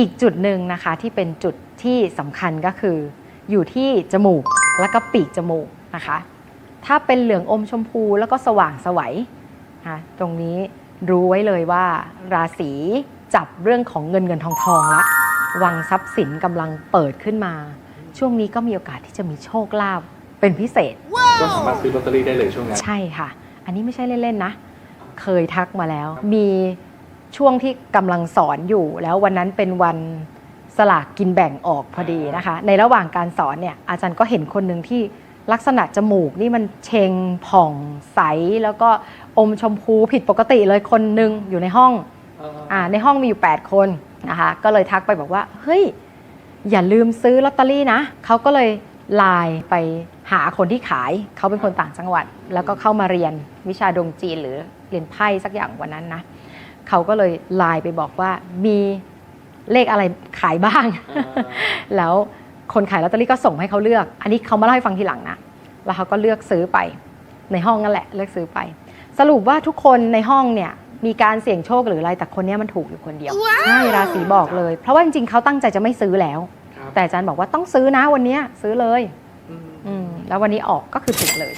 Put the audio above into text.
อีกจุดหนึ่งนะคะที่เป็นจุดที่สำคัญก็คือ อยู่ที่จมูกแล้วก็ปีกจมูกนะคะ ถ้าเป็นเหลืองอมชมพูแล้วก็สว่างสวัยนะคะตรงนี้รู้ไว้เลยว่า ราศีจับเรื่องของเงินเงินทองทองละวังทรัพย์สินกำลังเปิดขึ้นมา ช่วงนี้ก็มีโอกาสที่จะมีโชคลาภเป็นพิเศษ ก็สามารถซื้อลอตเตอรี่ได้เลยช่วงนั้น ใช่ค่ะ อันนี้ไม่ใช่เล่น ๆ นะ เคยทักมาแล้ว มี ช่วงที่กำลังสอนอยู่ แล้ววันนั้นเป็นวันสลากกินแบ่งออกพอดีนะคะ ในระหว่างการสอนเนี่ยอาจารย์ก็เห็นคนหนึ่งที่ลักษณะจมูกนี่มันเชงผ่องใส แล้วก็อมชมพูผิดปกติเลยคนหนึ่งอยู่ในห้องอ่าในห้องมีอยู่ 8 คนนะคะก็เลยทักไปบอกว่า เฮ้ย อย่าลืมซื้อลอตเตอรี่นะเขาก็เลยไลน์ไปหาคนที่ขายเขาเป็นคนต่างจังหวัด แล้วก็เข้ามาเรียนวิชาดวงจีนหรือเรียนไพ่สักอย่างวันนั้นนะ เขาก็เลยไลน์ไปบอกว่ามีเลขอะไรขายบ้าง แล้วคนขายลอตเตอรี่ก็ส่งให้เขาเลือก อันนี้เขามาเล่าให้ฟังทีหลังนะ แล้วเขาก็เลือกซื้อไปในห้องนั่นแหละ เลือกซื้อไป สรุปว่าทุกคนในห้องเนี่ยมีการเสี่ยงโชคหรืออะไรแต่คนเนี้ยมันถูกอยู่คนเดียวใช่ราศีบอกเลย เพราะว่าจริงๆเขาตั้งใจจะไม่ซื้อแล้วครับแต่อาจารย์บอกว่าต้องซื้อนะวันเนี้ยซื้อเลยอืมอืมแล้ววันนี้ออกก็คือถูกเลย